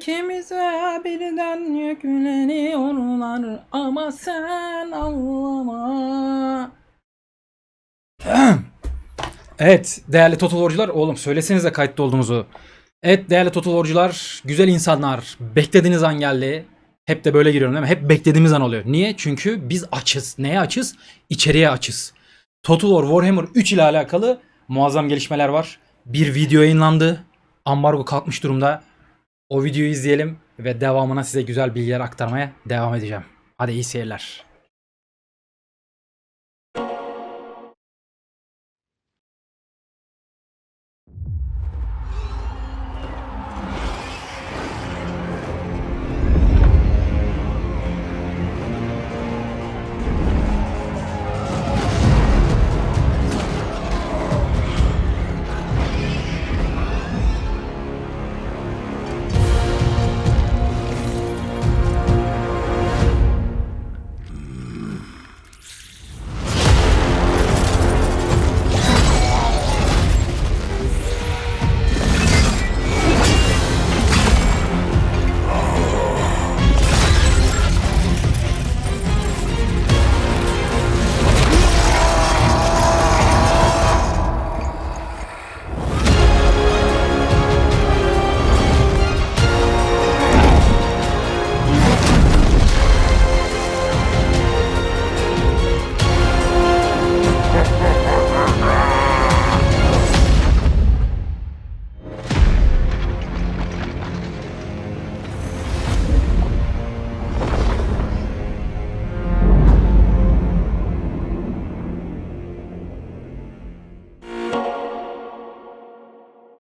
İkimize birden yükleniyorlar ama sen anlama. Evet değerli Total War'cular oğlum söylesenize kayıtlı olduğunuzu. Evet değerli Total güzel insanlar beklediğiniz an geldi. Hep de böyle giriyorum değil mi? Hep beklediğimiz an oluyor. Niye? Çünkü biz açız. Neye açız? İçeriye açız. Total War Warhammer 3 ile alakalı muazzam gelişmeler var. Bir video yayınlandı. Ambargo kalkmış durumda. O videoyu izleyelim ve devamına size güzel bilgiler aktarmaya devam edeceğim. Hadi iyi seyirler.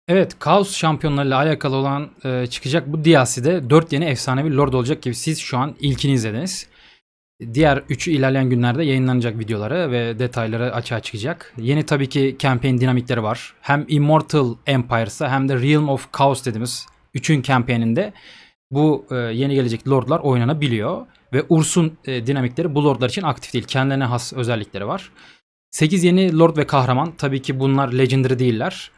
Evet, Kaos şampiyonlarıyla alakalı olan e, çıkacak bu DLC'de 4 yeni efsanevi lord olacak gibi siz şu an ilkini izlediniz. Diğer 3'ü ilerleyen günlerde yayınlanacak videoları ve detayları açığa çıkacak. Yeni tabii ki campaign dinamikleri var. Hem Immortal Empires'a hem de Realm of Chaos dediğimiz 3'ün campaign'inde bu e, yeni gelecek lordlar oynanabiliyor. Ve Urs'un e, dinamikleri bu lordlar için aktif değil. Kendilerine has özellikleri var. 8 yeni lord ve kahraman. Tabii ki bunlar legendary değiller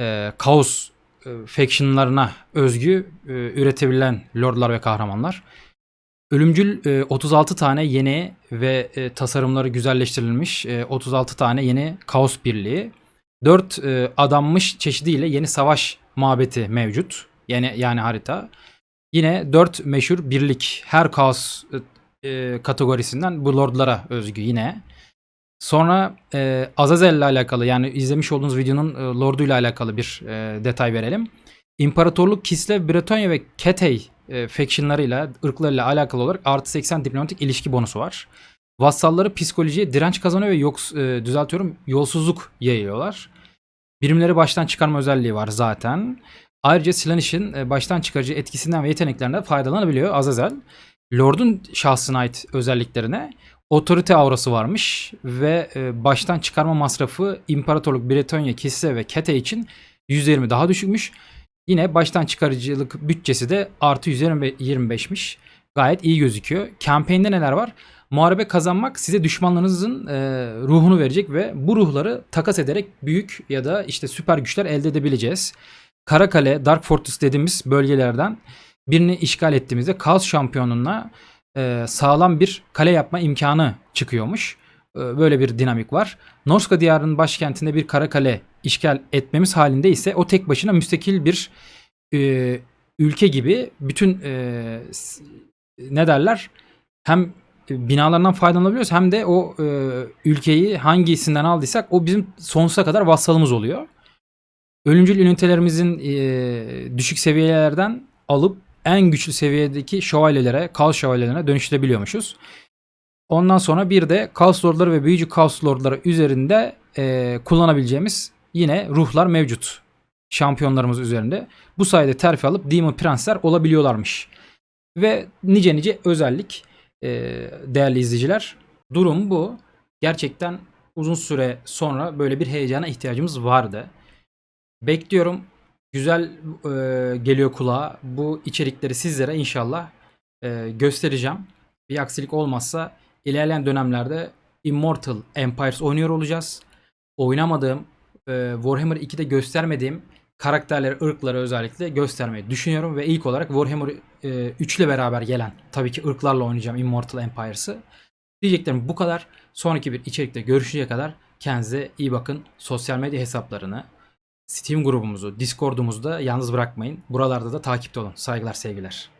e, kaos e, factionlarına özgü e, üretebilen lordlar ve kahramanlar. Ölümcül e, 36 tane yeni ve e, tasarımları güzelleştirilmiş e, 36 tane yeni kaos birliği. 4 e, adanmış çeşidiyle yeni savaş mabeti mevcut. Yani yani harita. Yine 4 meşhur birlik her kaos e, e, kategorisinden bu lordlara özgü yine. Sonra e, Azazel ile alakalı yani izlemiş olduğunuz videonun e, Lord'u ile alakalı bir e, detay verelim. İmparatorluk Kislev, Bretonya ve Ketey e, factionlarıyla, ırklarıyla alakalı olarak artı 80 diplomatik ilişki bonusu var. Vassalları psikolojiye direnç kazanıyor ve yoks, e, düzeltiyorum yolsuzluk yayıyorlar. Birimleri baştan çıkarma özelliği var zaten. Ayrıca Slanish'in e, baştan çıkarıcı etkisinden ve yeteneklerinden faydalanabiliyor Azazel. Lord'un şahsına ait özelliklerine otorite aurası varmış ve e, baştan çıkarma masrafı İmparatorluk Bretonya, Kislev ve Kete için %20 daha düşükmüş. Yine baştan çıkarıcılık bütçesi de artı %25'miş. Gayet iyi gözüküyor. Campaign'de neler var? Muharebe kazanmak size düşmanlarınızın e, ruhunu verecek ve bu ruhları takas ederek büyük ya da işte süper güçler elde edebileceğiz. Karakale, Dark Fortress dediğimiz bölgelerden birini işgal ettiğimizde Kaos şampiyonuna e, sağlam bir kale yapma imkanı çıkıyormuş. E, böyle bir dinamik var. Norska diyarının başkentinde bir kara kale işgal etmemiz halinde ise o tek başına müstakil bir e, ülke gibi bütün e, ne derler hem binalarından faydalanabiliyoruz hem de o e, ülkeyi hangisinden aldıysak o bizim sonsuza kadar vassalımız oluyor. Ölümcül ünitelerimizin e, düşük seviyelerden alıp en güçlü seviyedeki şövalyelere, kaos şövalyelerine dönüştürebiliyormuşuz. Ondan sonra bir de kaos lordları ve büyücü kaos lordları üzerinde e, kullanabileceğimiz yine ruhlar mevcut. Şampiyonlarımız üzerinde. Bu sayede terfi alıp Demon Prensler olabiliyorlarmış. Ve nice nice özellik e, değerli izleyiciler. Durum bu. Gerçekten uzun süre sonra böyle bir heyecana ihtiyacımız vardı. Bekliyorum. Güzel e, geliyor kulağa. Bu içerikleri sizlere inşallah e, göstereceğim. Bir aksilik olmazsa ilerleyen dönemlerde Immortal Empires oynuyor olacağız. Oynamadığım e, Warhammer 2'de göstermediğim karakterleri, ırkları özellikle göstermeyi düşünüyorum ve ilk olarak Warhammer e, 3 beraber gelen tabii ki ırklarla oynayacağım Immortal Empires'ı. Diyeceklerim bu kadar. Sonraki bir içerikte görüşeceğe kadar kendinize iyi bakın. Sosyal medya hesaplarını, Steam grubumuzu, Discord'umuzu da yalnız bırakmayın. Buralarda da takipte olun. Saygılar, sevgiler.